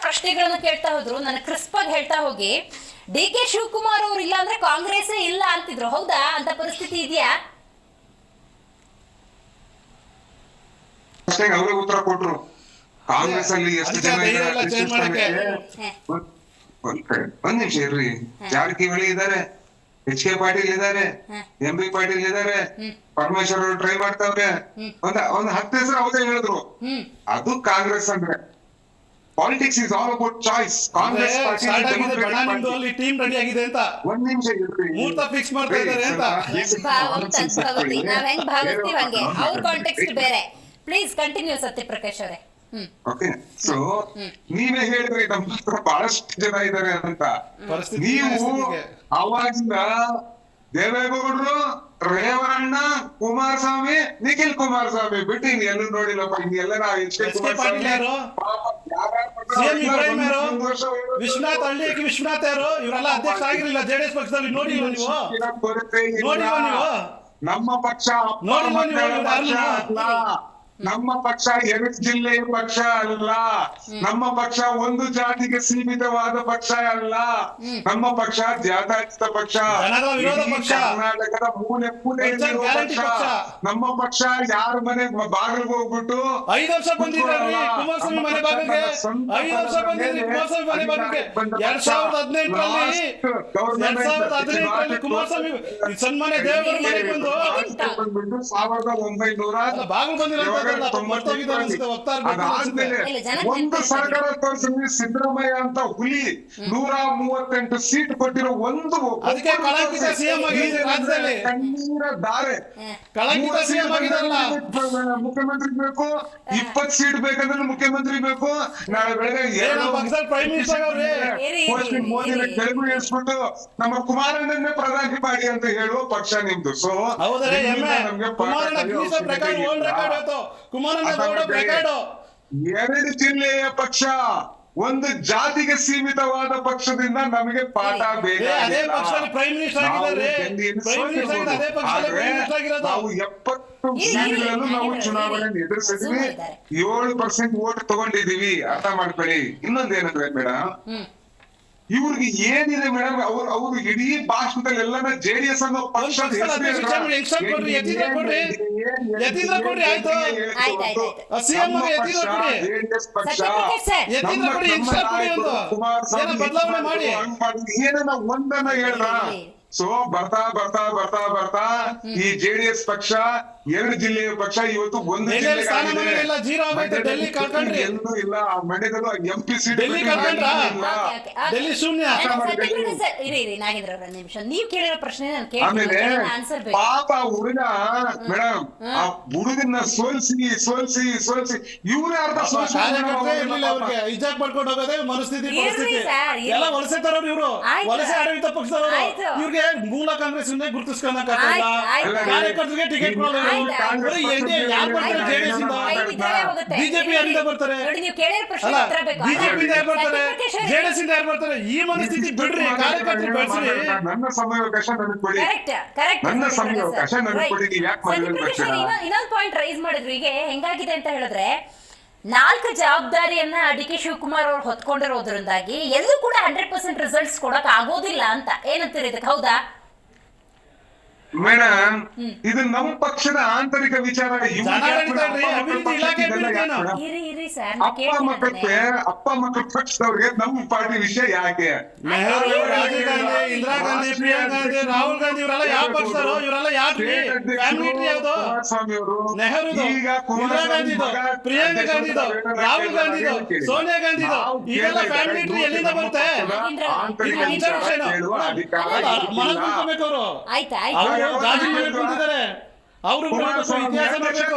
ಪ್ರಶ್ನೆಗಳನ್ನ ಕೇಳ್ತಾ ಹೋದ್ರು. ನನ್ನ ಕ್ರಿಸ್ಪ್ ಆಗಿ ಹೇಳ್ತಾ ಹೋಗಿ ಡಿ ಕೆ ಶಿವಕುಮಾರ್ ಅವ್ರು ಇಲ್ಲ ಅಂದ್ರೆ ಕಾಂಗ್ರೆಸ್ ಇಲ್ಲ ಅಂತಿದ್ರು. ಹೌದಾ? ಅಂತ ಪರಿಸ್ಥಿತಿ ಇದೆಯಾ? ಪ್ರಶ್ನೆಗೆ ಅವರೇ ಉತ್ತರ ಕೊಟ್ರು. ಕಾಂಗ್ರೆಸ್ ಅಲ್ಲಿ ಎಷ್ಟು ಜನ? ಒಂದ್- ನಿಮಿಷ ಇರ್ರಿ. ಜಾರಕಿಹೊಳಿ ಇದಾರೆ ಎಚ್ ಕೆ ಪಾಟೀಲ್ ಇದಾರೆ ಎಂ ಬಿ ಪಾಟೀಲ್ ಇದಾರೆ. ಪರಮೇಶ್ವರ್ ಅವರು ಟ್ರೈ ಮಾಡ್ತಾವ್ರೆ. ಒಂದ್ ಒಂದ್ ಹತ್ತು ಹೆಸರು ಅವರೇ ಹೇಳಿದ್ರು. ಅದು ಕಾಂಗ್ರೆಸ್ ಅಂದ್ರೆ. Politics is all about choice Congress party team ready ಆಗಿದೆ ಅಂತ. ಒಂದ್ ನಿಮಿಷ ಮುಹೂರ್ತ ಫಿಕ್ಸ್ ಮಾಡ್ತಾ ಇದ್ದಾರೆ ಅಂತ. ತದ್ಭವತಿ ನಾವ್ ಹೆಂಗ್ ಭಾವಿಸ್ತೀವಿ ಹಂಗೆ? ಅವ್ರ ಕಾಂಟೆಕ್ಸ್ಟ್ ಬೇರೆ. ಪ್ಲೀಸ್ ಕಂಟಿನ್ಯೂ ಸತ್ಯಪ್ರಕಾಶ್ ಅವರೇ. ಓಕೆ ಸೊ ನೀವೇ ಹೇಳಿದ್ರಿ ನಮ್ಮ ಹತ್ರ ಬಹಳಷ್ಟು ಜನ ಇದಾರೆ ಅಂತ. ನೀವು. ಅವಾಗಿಂದ ದೇವೇಗೌಡರು ರೇವಣ್ಣ ಕುಮಾರಸ್ವಾಮಿ ನಿಖಿಲ್ ಕುಮಾರಸ್ವಾಮಿ ಬಿಟ್ಟು ಇನ್ ಎಲ್ಲೂ ನೋಡಿಲ್ಲಪ್ಪ ಇನ್ ಎಲ್ಲ ನಾವು H K Kumaraswamy CM Ibrahim ಯಾರು. ವಿಶ್ವನಾಥ್ ಹಳ್ಳಿಗೆ ವಿಶ್ವನಾಥ್ ಯಾರು ಇವರೆಲ್ಲ ಅಧ್ಯಕ್ಷ ಆಗಿರಲಿಲ್ಲ ಜೆಡಿಎಸ್ ಪಕ್ಷದಲ್ಲಿ ನೋಡಿಲ್ವ ನೀವು ನೋಡಿ ಕೊರತೆ ಇಲ್ಲ. ನೀವು? ನಮ್ಮ ಪಕ್ಷ ನೋಡಿಲ್ವಾ ನೀವು ನಮ್ಮ ಪಕ್ಷ ಎರಡು ಜಿಲ್ಲೆಯ ಪಕ್ಷ ಅಲ್ಲ. ನಮ್ಮ ಪಕ್ಷ ಒಂದು ಜಾತಿಗೆ ಸೀಮಿತವಾದ ಪಕ್ಷ ಅಲ್ಲ. ನಮ್ಮ ಪಕ್ಷ ಜಾತಾತೀತ ಪಕ್ಷ. ಕರ್ನಾಟಕದ ಮೂಲೆ ಮೂಲೆಯಲ್ಲಿರುವ ಪಕ್ಷ. ನಮ್ಮ ಪಕ್ಷ ಯಾರ ಮನೆ ಬಾಗಿಲಿಗೆ ಹೋಗ್ಬಿಟ್ಟು ಐದು ವರ್ಷ ಎರಡ್ ಸಾವಿರದ ಹದಿನೆಂಟರಲ್ಲಿ ಎರಡ್ ಸಾವಿರದ ಹದಿನೆಂಟರಲ್ಲಿ ಕುಮಾರಸ್ವಾಮಿ ಈ ಸನ್ಮಾನ್ಯ ದೇವೇಗೌಡ ಮನೆಗೆ ಬಂದು ಬಂದ್ಬಿಟ್ಟು ಸಾವಿರದ ಒಂಬೈನೂರ ಬಾಗಿಲು ಬಂದಿರೋಂಥದ್ದಲ್ಲ, ಒಂದು ಸರ್ಕಾರ ತೋರಿಸಿ ಸಿದ್ದರಾಮಯ್ಯ ಅಂತ ಹುಲಿ ನೂರ ಮೂವತ್ತೆಂಟು ಸೀಟ್ ಕೊಟ್ಟಿರೋ ಒಂದು ಮುಖ್ಯಮಂತ್ರಿ ಬೇಕು ಇಪ್ಪತ್ ಸೀಟ್ ಬೇಕಂದ್ರೆ ಮುಖ್ಯಮಂತ್ರಿ ಬೇಕು. ನಾಳೆ ಬೆಳಗ್ಗೆ ಮೋದಿ. ಕೆಳಗು ಇಳಿಸ್ಬಿಟ್ಟು ನಮ್ಮ ಕುಮಾರಣ್ಣನ್ನೇ ಪ್ರಧಾನಿ ಮಾಡಿ ಅಂತ ಹೇಳುವ ಪಕ್ಷ ನಿಮ್ದು. ಸೊ ನಮ್ಗೆ ಪಾಠ ಕುಮಾರಣ್ಣ ಕಲಿಯೋ ರೆಕಾರ್ಡ್ ಅವಶ್ಯಕತೆ ಓಲ್ಡ್ ಇಲ್ಲ. ರೆಕಾರ್ಡ್ ಆಯ್ತು ಕುಮಾರಣ್ಣ ಅದ ಗೌಡ ಮತ್ತೆ ರೆಕಾರ್ಡ್ ಎರಡು ಜಿಲ್ಲೆಯ ಪಕ್ಷ ಒಂದು ಜಾತಿಗೆ ಸೀಮಿತವಾದ ಪಕ್ಷದಿಂದ ನಮಗೆ ಪಾಠ ಬೇಕು. ನಾವು ಎಪ್ಪತ್ತು ನಾವು ಚುನಾವಣೆ. ಎದುರಿಸಿದ್ವಿ. ಏಳು ಪರ್ಸೆಂಟ್ ಓಟ್ ತಗೊಂಡಿದೀವಿ ಅರ್ಥ ಮಾಡ್ಕೊಳ್ಳಿ. ಇನ್ನೊಂದೇನಂದ್ರೆ ಮೇಡಮ್ ಇವ್ರಿಗೆ ಏನಿದೆ ಮೇಡಮ್ ಅವ್ರು ಅವ್ರು ಇಡೀ ಭಾಷಣದಲ್ಲಿ ಎಲ್ಲಾನ ಜೆಡಿಎಸ್ ಅನ್ನೋ ಪಕ್ಷ ಸಾಕ್ ಕೊಡ್ರಿ, ಆಯ್ತು. ಆಯ್ತು, ಆಯ್ತು, ಆಯ್ತು. ಕೊಡಿ. ಕೊಡಿ, ಕೊಡಿ ಒಂದು. ಏನೋ ಬದಲಾವಣೆ ಮಾಡಿ. ಏನನ್ನ ಒಂದನ್ನ ಹೇಳ್ರ ಹೇಳಿ. ಸೊ ಬರ್ತಾ ಬರ್ತಾ ಬರ್ತಾ ಬರ್ತಾ ಈ ಜೆಡಿಎಸ್ ಪಕ್ಷ ಎರಡು ಜಿಲ್ಲೆಯ ಪಕ್ಷ ಇವತ್ತು ಒಂದು. ಎಲ್ಲೂ ಇಲ್ಲ ಆ ಮಂಡ್ಯದಲ್ಲೂ ಎಂ ಪಿ ನಿಮಿಷ. ನೀವ್ ಕೇಳಿರೋ ಪ್ರಶ್ನೆ ನಾನು ಆಮೇಲೆ ಆನ್ಸರ್ ಬೇಕು. ಪಾಪ ಹುಡುಗ ಮೇಡಮ್ ಆ ಹುಡುಗನ್ನ ಸೋಲ್ಸಿ ಸೋಲ್ಸಿ ಸೋಲ್ಸಿ ಇವ್ರೇ ಅರ್ಧ ಸೋಲ್ಸಿ ಮಾಡ್ಕೊಂಡು ಹೋಗೋದೇ ಮನಸ್ಥಿತಿ ಪರಿಸ್ಥಿತಿ. ಎಲ್ಲ ವಲಸೆ ತರೋರು ಇವರು. ವಲಸೆ ಆಡಳಿತ ಪಕ್ಷದವರು. ಇವ್ರಿಗೆ ಮೂಲ ಕಾಂಗ್ರೆಸ್ ಇಂದ ಆಯ್ತು. ಕಾರ್ಯಕರ್ತರಿಗೆ ಟಿಕೆಟ್ ಕೊಡೋದು ಯಾರು ಬರ್ತಾರೆ ಆಯ್ತು. ಜೆಡಿಎಸ್ ಇಂದ. ಬಿಜೆಪಿ ಯಾರಿಂದ ಬರ್ತಾರೆ? ಅಲ್ಲ ಉತ್ತರ ಬೇಕು. ಬಿಜೆಪಿ ಇಂದ ಯಾರು ಬರ್ತಾರೆ? ಜೆಡಿಎಸ್ ಇಂದ ಯಾರು ಬರ್ತಾರೆ? ಈ ಮನಸ್ಥಿತಿ ಬಿಡ್ರಿ ಕಾರ್ಯಕರ್ತರು ಬೆಳೆಸ್ರಿ ನನ್ನ ಸಮಯಾವಕಾಶ ನನಗೆ ಕೊಡಿ. ಕರೆಕ್ಟ್ ಕರೆಕ್ಟ್ ನನ್ನ ಸಮಯಾವಕಾಶ ನನಗೆ ಕೊಡಿ ಯಾಕೆ ಇನ್ನೊಂದು ಪಾಯಿಂಟ್ ರೈಸ್ ಮಾಡಿದ್ರು. ಈಗ ಹೆಂಗಾಗಿದೆ ಅಂತ ಹೇಳಿದ್ರೆ ನಾಲ್ಕು ಜವಾಬ್ದಾರಿಯನ್ನ ಡಿ ಕೆ ಶಿವಕುಮಾರ್ ಅವ್ರು ಹೊತ್ಕೊಂಡಿರೋದ್ರಿಂದಾಗಿ ಎಲ್ಲೂ ಕೂಡ ಹಂಡ್ರೆಡ್ ಪರ್ಸೆಂಟ್ ರಿಸಲ್ಟ್ಸ್ ಕೊಡಕ್ ಆಗೋದಿಲ್ಲ ಅಂತ. ಏನಂತೀರಿ ಇದಕ್ಕೆ? ಹೌದಾ? ಮೇಡಮ್ ಇದು ನಮ್ಮ ಪಕ್ಷದ ಆಂತರಿಕ ವಿಚಾರ. ಅಪ್ಪ ಮಕ್ಕಳಿಗೆ ಅಪ್ಪ ಮಕ್ಕಳ ಪಕ್ಷದವ್ರಿಗೆ ನಮ್ಮ ಪಾರ್ಟಿ ವಿಷಯ ಯಾಕೆ? ನೆಹರು ರಾಜೀವ್ ಗಾಂಧಿ ಇಂದಿರಾ ಗಾಂಧಿ ಪ್ರಿಯಾಂಕಾ ಗಾಂಧಿ ರಾಹುಲ್ ಗಾಂಧಿ ಇವರೆಲ್ಲ ಯಾವ ಪಕ್ಷದವರು? ಇವರೆಲ್ಲ ಅವರು ಈಗ ಇಂದಿರಾ ಪ್ರಿಯಾಂಕಾ ರಾಹುಲ್ ಗಾಂಧಿ ಸೋನಿಯಾ ಗಾಂಧಿ ಇದೆಲ್ಲ ಫ್ಯಾಮಿಲಿ ಟ್ರೀ ಎಲ್ಲಿಂದ ಬರುತ್ತೆ? ಆಯ್ತಾ. ಗಾಜು ಹೇಳಿದ್ರು? ಮೇಲೆ ಕುಂತಿದ್ದಾರೆ. ಅವರು ಇತಿಹಾಸ ಮಾಡಬೇಕು.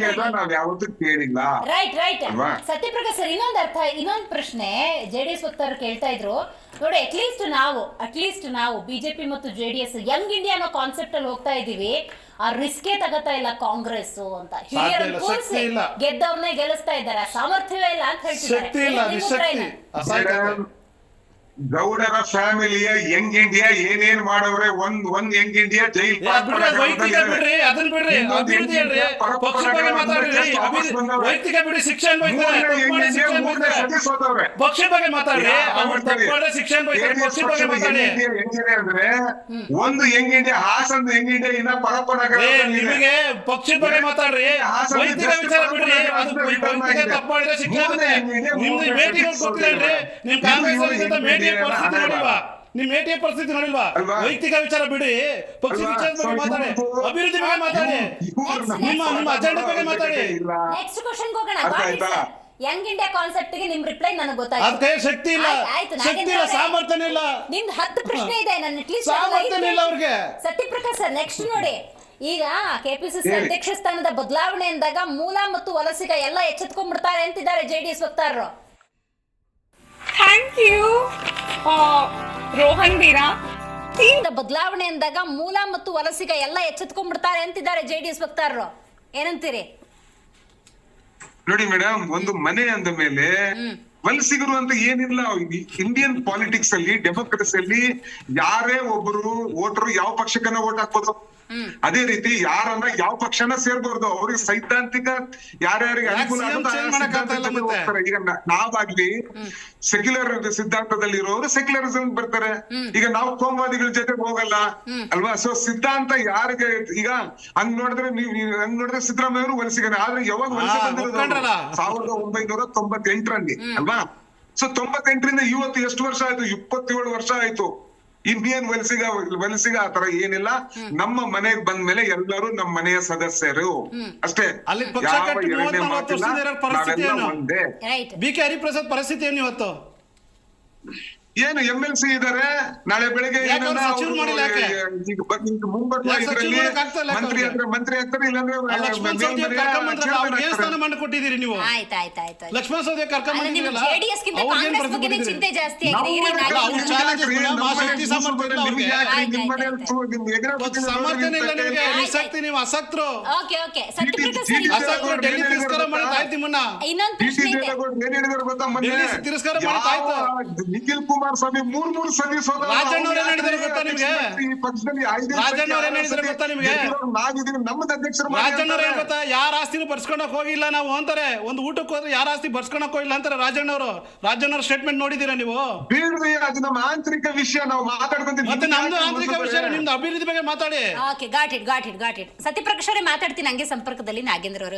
ಕೇಳಿಲ್ಲ. Right right? ಸತ್ಯಪ್ರಕಾಶ್ ಸರ್ ಇನ್ನೊಂದು ಅರ್ಥ ಇನ್ನೊಂದು ಪ್ರಶ್ನೆ ಜೆ ಡಿ ಎಸ್ ವಕ್ತಾರರು ಕೇಳ್ತಾ ಇದ್ರು. ನೋಡಿ ಅಟ್ಲೀಸ್ಟ್ ನಾವು ಅಟ್ಲೀಸ್ಟ್ ನಾವು ಬಿಜೆಪಿ ಮತ್ತು J D S young India ಅನ್ನೋ ಕಾನ್ಸೆಪ್ಟ್ ಅಲ್ಲಿ ಹೋಗ್ತಾ ಇದೀವಿ. ಆ ರಿಸ್ಕೇ ತಗೋತಾ ಇಲ್ಲ ಕಾಂಗ್ರೆಸ್ ಅಂತ. ಹಿರಿಯರನ್ನ ಕೂರಿಸಿ ಗೆದ್ದವ್ರನ್ನೇ ಗೆಲ್ಲಿಸ್ತಾ ಇದ್ದಾರೆ. ಸಾಮರ್ಥ್ಯವೇ ಇಲ್ಲ ಅಂತ ಹೇಳ್ತಿದ್ದಾರೆ. ಗೌಡರ ಫ್ಯಾಮಿಲಿಯ ಯಂಗ್ ಇಂಡಿಯಾ ಏನೇನ್ ಮಾಡವ್ರೆ ಒಂದ್ ಒಂದ್ ಯಂಗ್ ಇಂಡಿಯಾ ಜೈಲ್ ವೈಯಕ್ತಿಕ ಬಿಡಿ ಶಿಕ್ಷಣ ಬಗ್ಗೆ ಮಾತಾಡ್ರಿ ಅಂದ್ರೆ ಒಂದು young India Hassan young India ಇನ್ನ ಪರಪ್ಪ ನಗರ ನಿಮಗೆ ಪಕ್ಷದ ಬಗ್ಗೆ ಮಾತಾಡ್ರಿ. ವೈಯಕ್ತಿಕ ವಿಚಾರ ಬಿಡ್ರಿ ಅದು ವೈಯಕ್ತಿಕ ಶಿಕ್ಷಣ ನಿಮ್ದು ಗೊತ್ತಿಲ್ಲ ನಿಮ್ ಕಾಂಗ್ರೆಸ್ ಅಲ್ಲಿ ಮೇಟಿಯ ಪರಿಸ್ಥಿತಿ ನೋಡಿಲ್ವಾ? ನಿಮ್ ಮೇಟಿಯ ಪರಿಸ್ಥಿತಿ ನೋಡಿಲ್ವಾ? ವೈಯಕ್ತಿಕ ವಿಚಾರ ಬಿಡಿ. ಪಕ್ಷದ? ವಿಚಾರದ ಬಗ್ಗೆ ಮಾತಾಡಿ. ಅಭಿವೃದ್ಧಿ ಬಗ್ಗೆ ಮಾತಾಡಿ. ನಿಮ್ಮ ನಿಮ್ಮ ಅಜೆಂಡಾ ಬಗ್ಗೆ ಮಾತಾಡಿ. ನೆಕ್ಸ್ಟ್ ಕ್ವಶನ್ ಹೋಗೋಣ? ಯಂಗ್ ಇಂಡಿಯಾ ಕಾನ್ಸೆಪ್ಟ್ಗೆ ನಿಮ್ ರಿಪ್ಲೈ ನನಗೆ ಗೊತ್ತಾಯ್ತು. ಶಕ್ತಿ ಇಲ್ಲ. ಶಕ್ತಿ ಇಲ್ಲ ಸಾಮರ್ಥ್ಯ ಇಲ್ಲ. ನಿಮ್ದು ಹತ್ತು ಪ್ರಶ್ನೆ ಇದೆ. ನನ್ನ ಅಟ್ಲೀಸ್ಟ್ ಸಾಮರ್ಥ್ಯ ಇಲ್ಲ ಅವ್ರಿಗೆ. ಸತ್ಯಪ್ರಕಾಶ್ ಸರ್ ನೆಕ್ಸ್ಟ್ ನೋಡಿ. ಈಗ ಕೆಪಿಸಿಸಿ. ಅಧ್ಯಕ್ಷ ಸ್ಥಾನದ ಬದಲಾವಣೆ ಅಂದಾಗ ಮೂಲ ಮತ್ತು ವಲಸಿಗ ಎಲ್ಲ ಎಚ್ಚೆತ್ಕೊಂಡ್ಬಿಡ್ತಾರೆ ಅಂತಿದ್ದಾರೆ ಜೆಡಿಎಸ್ ವಕ್ತಾರರು. ಥ್ಯಾಂಕ್ ಯು ರೋಹನ್ ವೀರಾ ಇಂದ ಬದಲಾವಣೆ ಅಂದಾಗ ಮೂಲ ಮತ್ತು ವಲಸಿಗ ಎಲ್ಲ ಎಚ್ಚೆತ್ಕೊಂಡ್ಬಿಡ್ತಾರೆ ಅಂತಿದ್ದಾರೆ ಜೆಡಿಎಸ್ ವಕ್ತಾರರು. ಏನಂತೀರಿ? ನೋಡಿ ಮೇಡಮ್ ಒಂದು ಮನೆ ಅಂದ ಮೇಲೆ ವಲಸಿಗರು ಅಂತ ಏನಿಲ್ಲ. ಇಂಡಿಯನ್ ಪಾಲಿಟಿಕ್ಸ್ ಅಲ್ಲಿ ಡೆಮೋಕ್ರಸಿ ಅಲ್ಲಿ ಯಾರೇ ಒಬ್ಬರು ವೋಟರು ಯಾವ ಪಕ್ಷಕ್ಕನ್ನ ವೋಟ್ ಹಾಕ್ಬೋದು? ಅದೇ ರೀತಿ ಯಾರನ್ನ ಯಾವ ಪಕ್ಷನ ಸೇರ್ಬಾರ್ದು ಅವ್ರಿಗೆ ಸೈದ್ಧಾಂತಿಕ ಯಾರ್ಯಾರಿಗೆ ಅನುಕೂಲ ಆಗುತ್ತೋ? ಹೋಗ್ತಾರೆ. ಈಗ ನಾವಾಗ್ಲಿ ಸೆಕ್ಯುಲರ್ ಸಿದ್ಧಾಂತದಲ್ಲಿ ಇರೋರು ಸೆಕ್ಯುಲರಿಸಂ ಬರ್ತಾರೆ. ಈಗ ನಾವು ಕೋಮವಾದಿಗಳ ಜೊತೆ ಹೋಗಲ್ಲ. ಅಲ್ವಾ? ಸೊ ಸಿದ್ಧಾಂತ ಯಾರಿಗೆ ಈಗ ಹಂಗ್ ನೋಡಿದ್ರೆ ನೀವು ಹಂಗ್ ನೋಡಿದ್ರೆ ಸಿದ್ದರಾಮಯ್ಯ ಅವರು ವಲಸಿಗನೆ. ಆದ್ರೆ ಯಾವಾಗ ವಲಸೆ ಬಂದಿರೋದು? ಸಾವಿರದ ಒಂಬೈನೂರ ತೊಂಬತ್ತೆಂಟರಲ್ಲಿ. ಅಲ್ವಾ? ಸೊ ತೊಂಬತ್ತೆಂಟರಿಂದ ಇವತ್ತು ಎಷ್ಟು ವರ್ಷ ಆಯ್ತು? ಇಪ್ಪತ್ತೇಳು ವರ್ಷ ಆಯ್ತು. ಇಂಡಿಯನ್ ವಲಸಿಗ ವಲಸಿಗ ಆತರ ಏನಿಲ್ಲ. ನಮ್ಮ ಮನೆಗ್ ಬಂದ್ಮೇಲೆ ಎಲ್ಲರೂ ನಮ್ಮ ಮನೆಯ ಸದಸ್ಯರು. ಅಷ್ಟೇ. ಅಲ್ಲಿ ಪರಿಸ್ಥಿತಿ ಏನು ಇವತ್ತು? ಏನು ಎಂ ಎಲ್ ಸಿ ಇದಾರೆ? ನಾಳೆ ಬೆಳಿಗ್ಗೆ ಮಂತ್ರಿ ಮಂತ್ರಿ ಆಗ್ತಾರೆ ಇಲ್ಲಾಂದ್ರೆ ಕೊಟ್ಟಿದ್ದೀರಿ ನೀವು. ಲಕ್ಷ್ಮಣ ಸೌದೆ ಸಮರ್ಥನೆ ಇಲ್ಲ ನಿಮಗೆ ನೀವು ಅಸಕ್ತರು. ಅಸಕ್ತರು ಡೆಲ್ಲಿ ತಿರಸ್ಕಾರ ನಿಮ್ಮನ್ನ ಇನ್ನೊಂದು ಪ್ರಶ್ನೆ ಇದೆ. ದೇವೇಗೌಡ ಏನ್ ಗೊತ್ತಾ ಮೊನ್ನೆ? ತಿರಸ್ಕಾರ ಆಯ್ತು. ನಿಖಿಲ್ ಕುಮಾರಸ್ವಾಮಿ ಮೂರ್ ಮೂರ್ ಮೂರು ಸೋದರ ರಾಜಣ್ಣ ಅವ್ರು ಏನ್ ಹೇಳಿದಾರೆ ಗೊತ್ತಾ ನಿಮ್ಗೆ? ಈ ಪಕ್ಷದಲ್ಲಿ ಐದೇ ರಾಜಣ್ಣ ಅವ್ರು ಏನ್ ಸತಿ ಗೊತ್ತಾ ನಿಮ್ಗೆ? ಗೆದ್ದಿರೋರು ನಾವಿದೀವಿ ನಮ್ಮದು ಅಧ್ಯಕ್ಷರು ಮಾಡಿ ರಾಜಣ್ಣವ್ರು ಏನ್ ಅಂತಾರೆ. ಗೊತ್ತಾ? ಯಾರ ಆಸ್ತಿನೂ ಬರ್ಸ್ಕೊಳಕ್ ಹೋಗಿಲ್ಲ ನಾವು ಅಂತಾರೆ. ಒಂದು ಊಟಕ್ಕೆ ಹೋದ್ರೆ ಯಾರ ಆಸ್ತಿ ಬರ್ಸ್ಕೊಳಕ್ ಹೋಗಿಲ್ಲ ಅಂತಾರೆ ರಾಜಣ್ಣವರು ರಾಜಣ್ಣವ್ರ ಸ್ಟೇಟ್ಮೆಂಟ್ ನೋಡಿದೀರಾ ನೀವು? ಅದು ನಮ್ಮ ಆಂತರಿಕ ವಿಷಯ ನಾವು ಮಾತಾಡ್ಕೊಂತೀವಿ. ಮತ್ತೆ ನಮ್ದು ಆಂತರಿಕ ವಿಷಯ ನಿಮ್ದು ಅಭಿವೃದ್ಧಿ ಬಗ್ಗೆ ಮಾತಾಡಿ. Okay got it got it got it Satyaprakash ಅವರೇ ಮಾತಾಡ್ತೀನಿ ಹಂಗೆ ಸಂಪರ್ಕದಲ್ಲಿ ನಾಗೇಂದ್ರ ಅವರು.